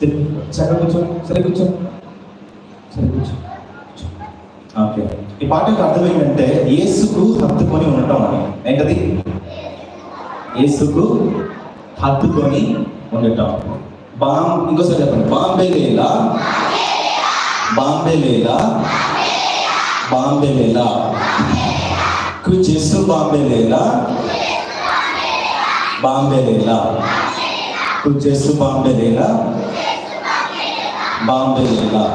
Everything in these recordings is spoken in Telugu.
సరే సరే కూర్చో. సరే కూర్చో. ఓకే. ఈ పాట యొక్క అర్థం ఏంటంటే యేసుకు హత్తుకొని ఉండటం అని. ఏంటది? యేసుకు హత్తుకొని ఉండటం. బాం ఇంకోసారి చెప్పండి. బాంబే లేలా. బాంబే లేలా. బాంబే లేలా. కుచేసు బాంబే లేలా. బాంబే లేలా. కుచేసు బాంబే లేలా. Bombay లేలా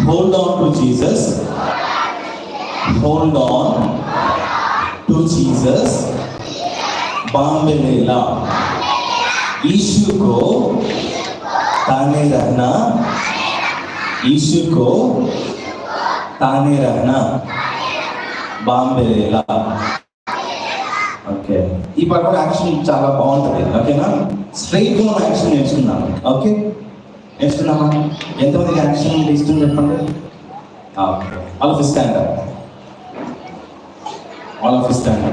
hold on to Jesus. Hold on to Jesus. Bombay लेला यीशु को ताने रहना यीशु को ताने रहना బాంబే లేలా ఓకే ఈ పక్కన యాక్షన్ చాలా బాగుంటుంది ఓకేనా స్ట్రైట్ గా యాక్షన్ నేర్చుకుందాం ఓకే వేస్తున్నామా? ఎంతమందికి యాక్షన్ ఇస్తుంది ఇష్టం చెప్పండి. All of stand all of stand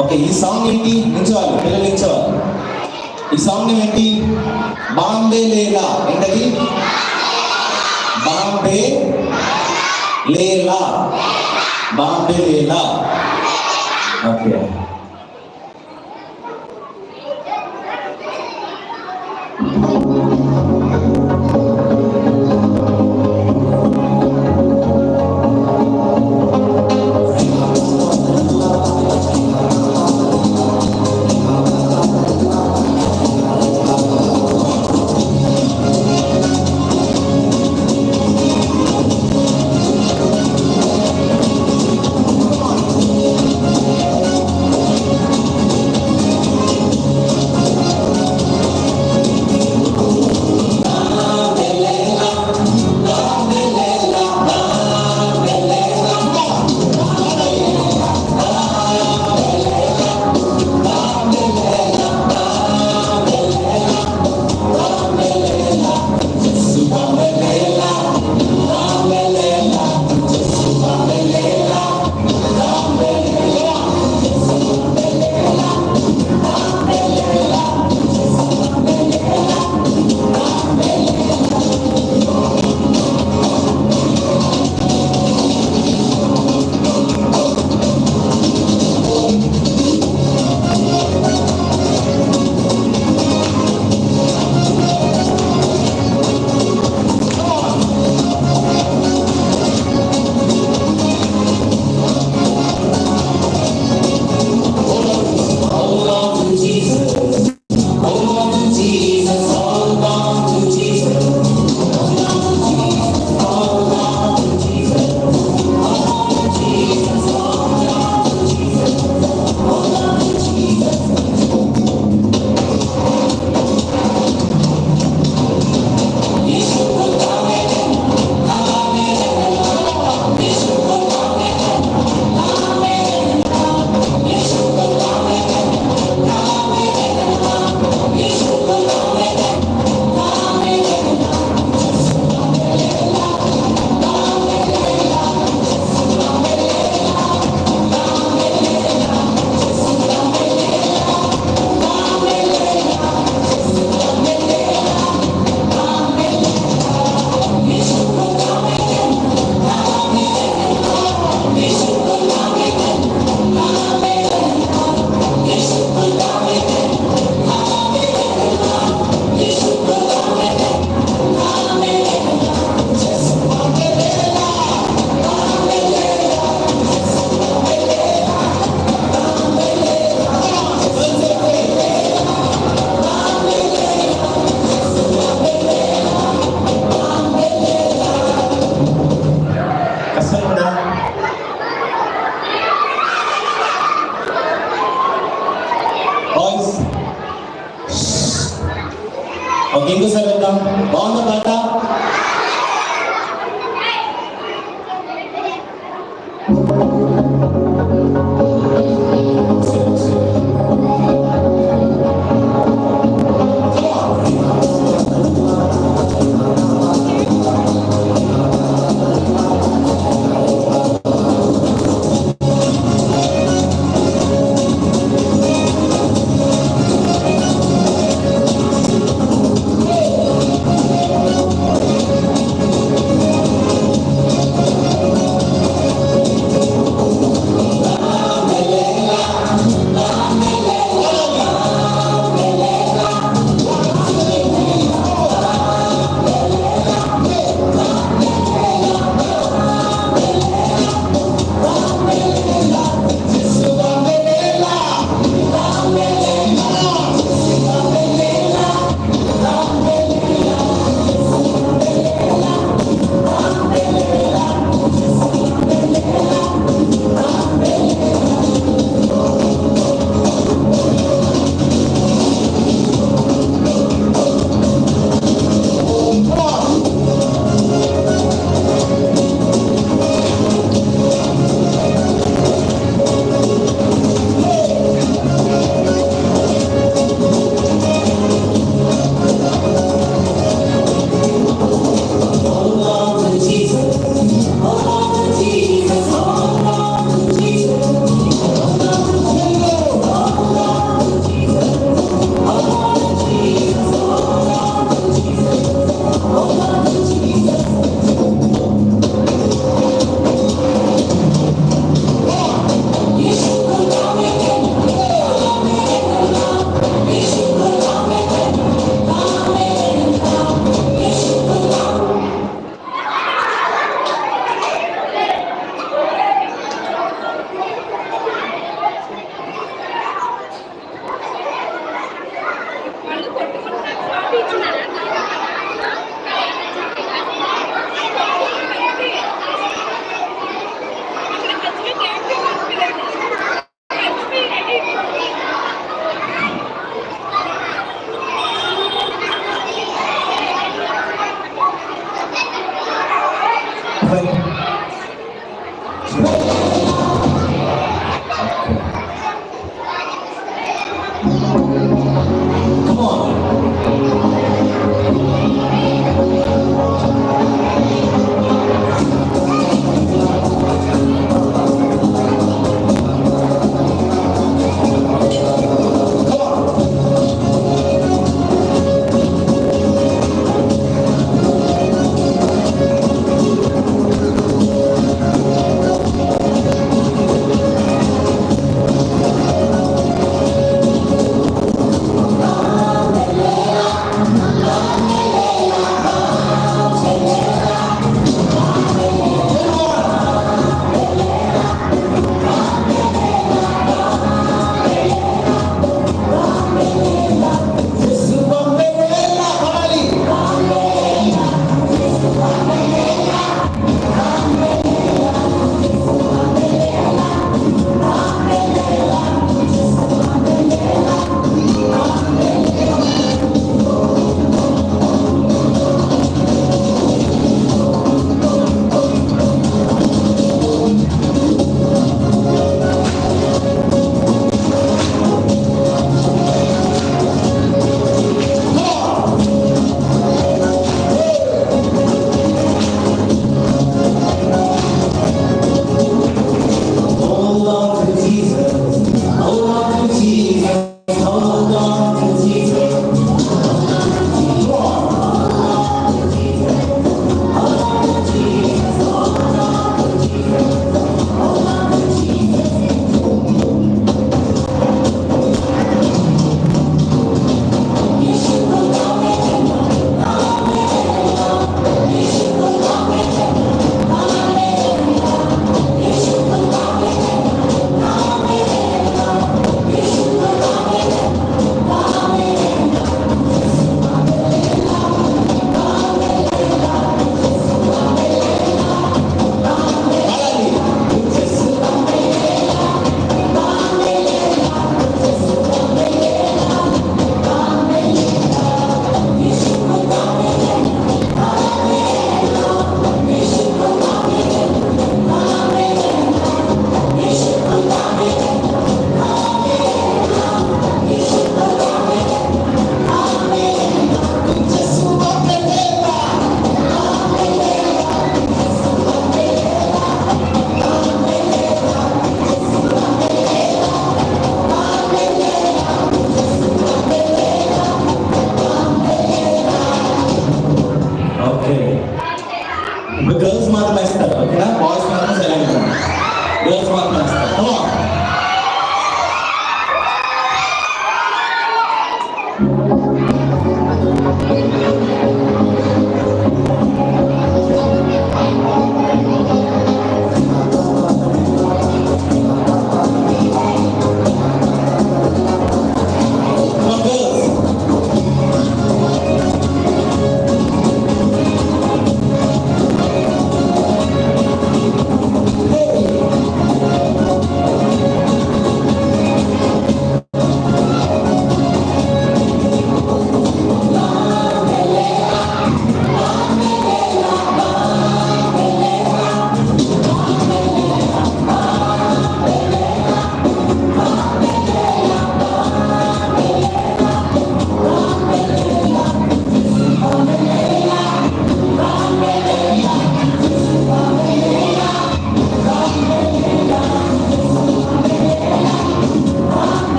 okay ఈ సాంగ్ ఏంటి? నిల్చోవాలి. పిల్లలు నిల్చోవాలి. ఈ సాంగ్ ఏంటి? బాంబే లేలా. ఏంటది? బాంబే లేలా. బాంబే లేలా. ఓకే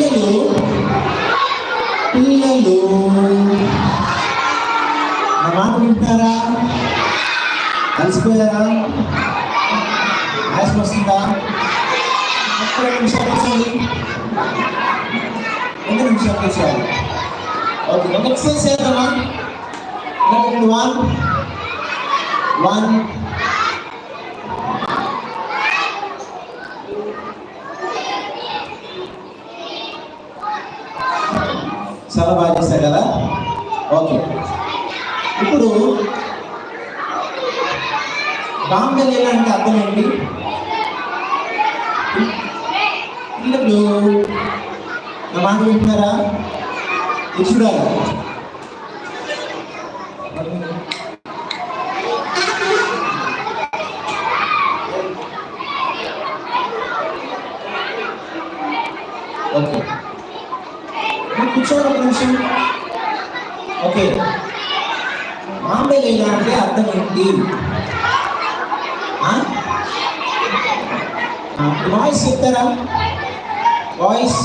పిల్లలు పిల్లలు. నా మాట వింటారా కలిసిపోయారా? ఆయాసం వస్తుందా? ఒక్క నిమిషాలు కూర్చోండి. రెండు నిమిషాలు కూర్చోవాలి ఓకే ఒక ఎక్సర్సైజ్ చేద్దామా? రెండు వన్ వన్ చాలా బాగా చేశారు కదా ఓకే ఇప్పుడు బాంబే అంటే అర్థం ఏంటి పిల్లలు నా మాట వింటున్నారా? చూడాలి ఓకే మీరు కూర్చోండి ఒక నిమిషం ఓకే బాంబే లేదా అంటే అర్థం ఏంటి వాయిస్ చెప్తారా వాయిస్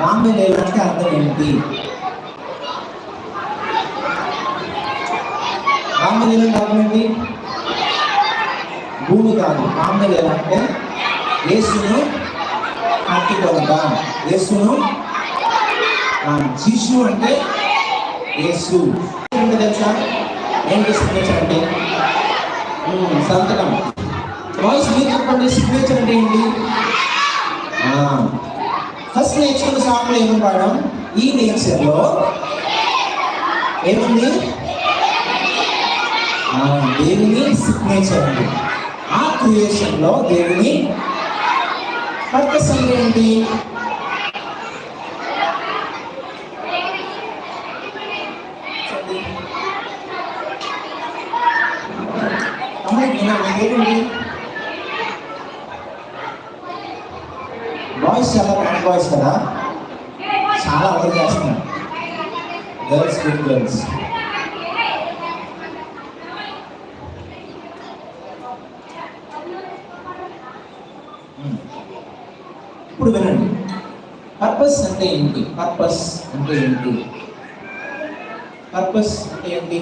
బాంబే లేదా అంటే ఉంది. ఏంటి బాంబే భూమి కాదు రామలీల అంటే యేసును పట్టుకొనగా యేసును శిశు అంటే యేసు. తెలుసా? ఏం సిగ్నేచర్ అంటే? సంతకం. వాయిస్ మీరు చెప్పండి సిగ్నేచర్ అంటే ఏంటి? ఫస్ట్ నేర్చుకున్న సాంగ్లో ఏమి పాడడం ఈ నేచర్లో ఏముంది? దేవుని సిగ్నేచర్ ఉంది ఆ క్రియేషన్లో దేవుని పర్పస్ ఏంటి అమ్మాయి ఏంటి బాయ్స్ చాలా బ్యాడ్ బాయ్స్ కదా చాలా అర్థం చేస్తున్నారు గర్ల్స్ ఇప్పుడు వినండి. పర్పస్ అంటే ఏంటి? పర్పస్ అంటే ఏంటి? పర్పస్ అంటే ఏంటి?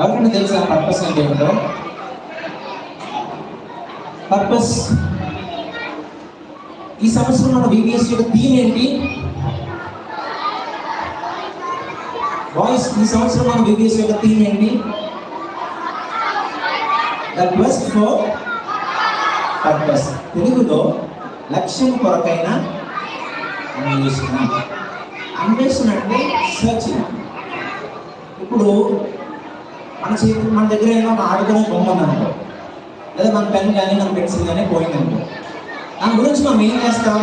ఎవరికైనా తెలుసా పర్పస్ అంటే ఏంటో? పర్పస్ ఈ సంవత్సరం మన బీబీఎస్ యొక్క థీమ్ ఏంటి? బాయ్స్ ఈ సంవత్సరం మనం బీబీఎస్ యొక్క థీమ్ ఏంటి? ద బెస్ట్ ఫర్ పర్పస్ తెలుగులో లక్ష్యం కొరకైన అన్వేషణ అన్వేషణ అంటే సర్చింగ్ ఇప్పుడు మన చేతి మన దగ్గర ఏమైనా ఒక ఆడుకునే బొమ్మ ఉందనుకో లేదా మన పెన్ కానీ మన పెన్సిల్ కానీ పోయిందనుకో దాని గురించి మనం ఏం చేస్తాం?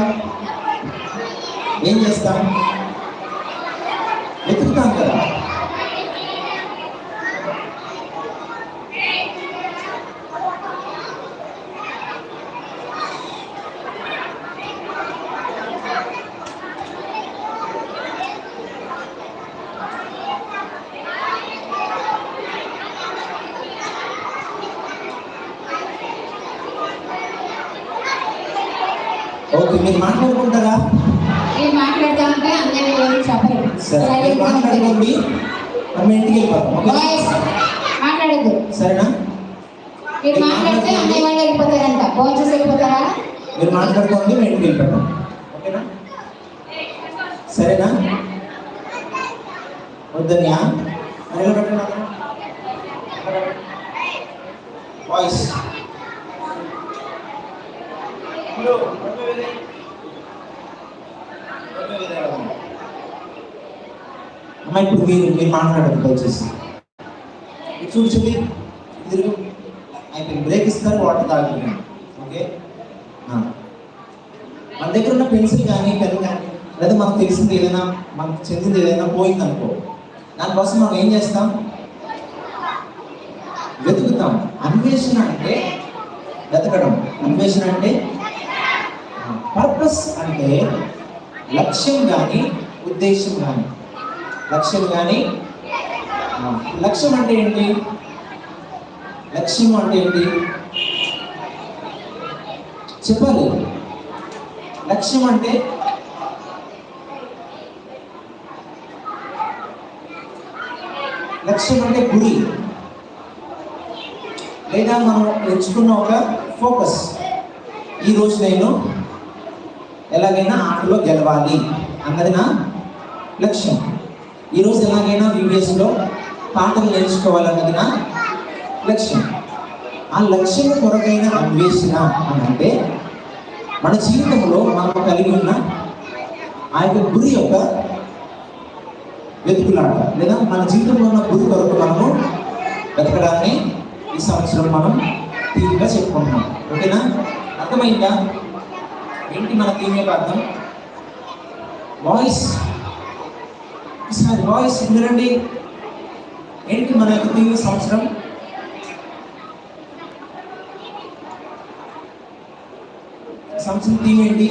ఏం చేస్తాం వెతుకుతాం కదా ఓకే మీరు మాట్లాడుకుంటారా నేను మాట్లాడుతూ ఉంటే అందరూ ఏమి చెప్పరు. సరే మాట్లాడుకోండి. మనం ఇంటికి వెళ్ళిపోతాం ఓకే బాయ్స్ మాట్లాడద్దు. సరేనా? మీరు మాట్లాడితే అన్నయ్య వాళ్ళు వెళ్ళిపోతారంట. భోజనం వెళ్ళిపోతారా మీరు మాట్లాడుకోండి మేము ఇంటికి వెళ్ళిపోతాం. ఓకేనా? సరేనా? వద్దనియా వాయిస్ అమ్మాయి ఇప్పుడు మీరు మీరు మాట్లాడండి దయచేసి. ఇది చూడు చెల్లి తిరుగు. అయిపోయింది. బ్రేక్ ఇస్తారు వాటర్ తాగుతున్నాను ఓకే? మన దగ్గర ఉన్న పెన్సిల్ కానీ పెన్ కానీ లేదా మనకు తెలిసింది ఏదైనా మనకు చెందింది ఏదైనా పోయింది అనుకో దానికోసం మనం ఏం చేస్తాం? వెతుకుతాం. అన్వేషణ అంటే వెతకడం. అన్వేషణ అంటే పర్పస్ అంటే లక్ష్యం కానీ ఉద్దేశం కానీ. లక్ష్యం కానీ లక్ష్యం అంటే ఏంటి? లక్ష్యం అంటే ఏంటి? చెప్పాలి. లక్ష్యం అంటే లక్ష్యం అంటే గురి. లేదా మనం ఎంచుకున్న ఒక ఫోకస్. ఈ నేను ఎలాగైనా ఆటలో గెలవాలి అన్నది నా లక్ష్యం. ఈరోజు ఎలాగైనా వివిఎస్లో పాటలు నేర్చుకోవాలన్నది నా లక్ష్యం. ఆ లక్ష్యం కొరకైన అన్వేషణ అని అంటే మన జీవితంలో మనం కలిగి ఉన్న ఆ యొక్క గురి యొక్క వెతుకులాట లేదా మన జీవితంలో ఉన్న గురి కొరకు మనము వెతకడాన్ని ఈ సంవత్సరం మనం తీవ్రంగా చెప్పుకుంటున్నాం. ఓకేనా? అర్థమైందా? ఏంటి మన థీమ్ యొక్క అర్థం వాయిస్ ఈసారి వాయిస్ వినండి. ఏంటి మన యొక్క థీమ్ సంవత్సరం? సంవత్సరం థీమ్ ఏంటి?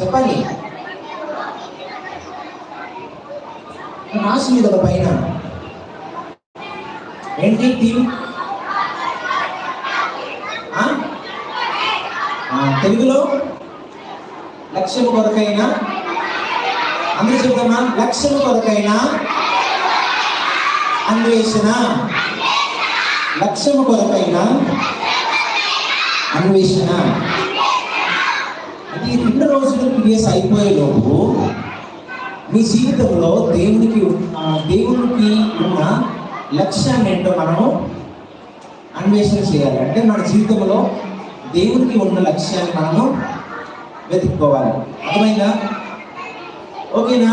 చెప్పండి. రాసి మీద ఒక పైన. ఏంటి థీమ్? తెలుగులో లక్ష్యం కొరకైనా అందరూ చెప్తామా లక్ష్యం కొరకైనా అన్వేషణ. లక్ష్యము కొరకైనా అన్వేషణ. అంటే ఈ రెండు రోజులు పిఎస్ అయిపోయే లోపు మీ జీవితంలో దేవునికి దేవునికి ఉన్న లక్ష్యాన్ని ఏంటో మనము అన్వేషణ చేయాలి. అంటే మన జీవితంలో దేవునికి ఉన్న లక్ష్యాన్ని మనము వెతుక్కోవాలి. అర్థమైందా? ఓకేనా?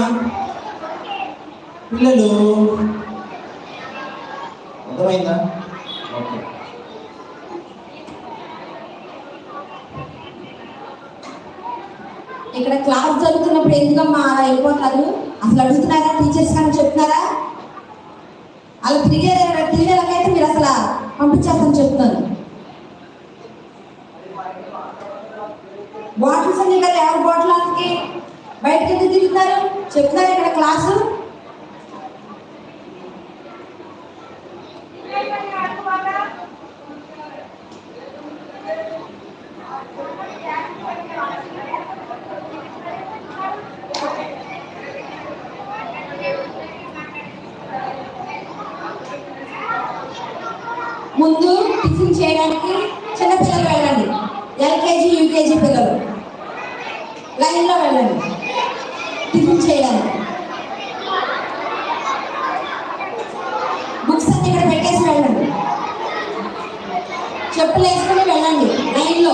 పిల్లలు? అర్థమైందా? ఓకే. ఇక్కడ క్లాస్ జరుగుతున్నప్పుడు ఎందుకమ్మా అలా వెళ్ళిపోతారు? అసలు అడుగుతున్నారా? టీచర్స్ కానీ చెప్తున్నారా? అలా తిరిగే తిరిగేలాగైతే మీరు అసలు పంపించేస్తాను చెప్తున్నారు. చెప్తున్నారు ఇక్కడ క్లాసు? ముందు టిఫిన్ చేయడానికి చిన్న పిల్లలు వెళ్ళండి. ఎల్కేజీ యూకేజీ పిల్లలు. లైన్లో వెళ్ళండి. చేయడం. బుక్స్ అన్ని ఇక్కడ పెట్టేసి వెళ్ళండి. చెప్పులు వేసుకుని వెళ్ళండి. లైన్లో